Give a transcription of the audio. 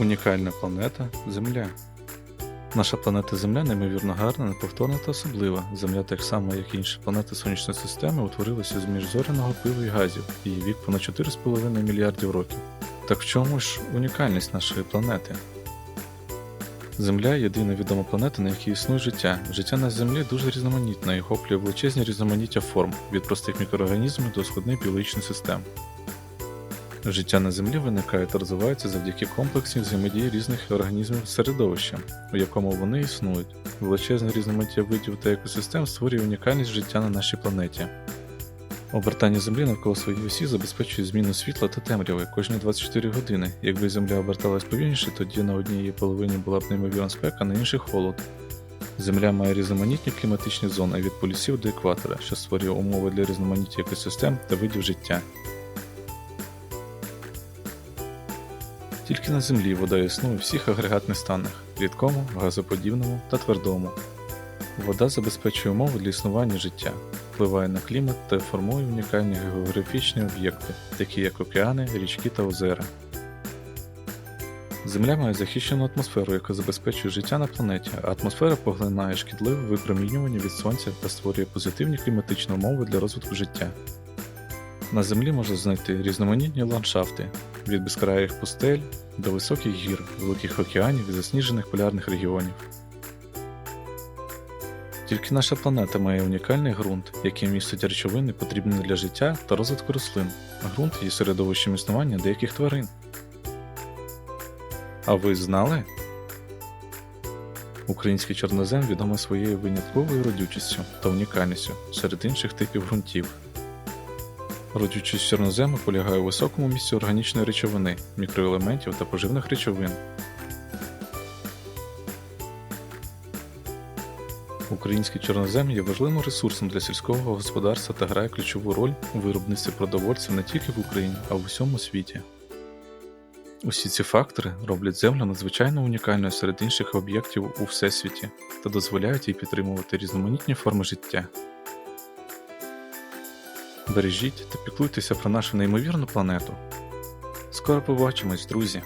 Унікальна планета Земля. Наша планета Земля неймовірно гарна, неповторна та особлива. Земля, так само, як і інші планети Сонячної системи, утворилася з міжзоряного пилу і газів, її вік понад 4,5 мільярдів років. Так в чому ж унікальність нашої планети? Земля єдина відома планета, на якій існує життя. Життя на Землі дуже різноманітне і охоплює величезні різноманіття форм від простих мікроорганізмів до складних біологічних систем. Життя на Землі виникає та розвивається завдяки комплексній взаємодії різних організмів з середовищем, у якому вони існують. Величезне різноманіття видів та екосистем створює унікальність життя на нашій планеті. Обертання Землі навколо своєї осі забезпечує зміну світла та темряви кожні 24 години. Якби Земля оберталась повільніше, тоді на одній її половині була б неймовірна спека, на іншій холод. Земля має різноманітні кліматичні зони від полюсів до екватора, що створює умови для різноманіття екосистем та видів життя. Тільки на Землі вода існує у всіх агрегатних станах рідкому, газоподібному та твердому. Вода забезпечує умови для існування життя, впливає на клімат та формує унікальні географічні об'єкти, такі як океани, річки та озера. Земля має захищену атмосферу, яка забезпечує життя на планеті, а атмосфера поглинає шкідливе випромінювання від сонця та створює позитивні кліматичні умови для розвитку життя. На землі можна знайти різноманітні ландшафти від безкраїх пустель до високих гір, великих океанів і засніжених полярних регіонів. Тільки наша планета має унікальний ґрунт, який містить речовини, потрібні для життя та розвитку рослин. Ґрунт є середовищем існування деяких тварин. А ви знали? Український чорнозем відомий своєю винятковою родючістю та унікальністю серед інших типів ґрунтів. Родючість чорнозему полягає у високому місці органічної речовини, мікроелементів та поживних речовин. Український чорнозем є важливим ресурсом для сільського господарства та грає ключову роль у виробництві продовольця не тільки в Україні, а в усьому світі. Усі ці фактори роблять землю надзвичайно унікальною серед інших об'єктів у всесвіті та дозволяють їй підтримувати різноманітні форми життя. Бережіть та піклуйтеся про нашу неймовірну планету. Скоро побачимось, друзі!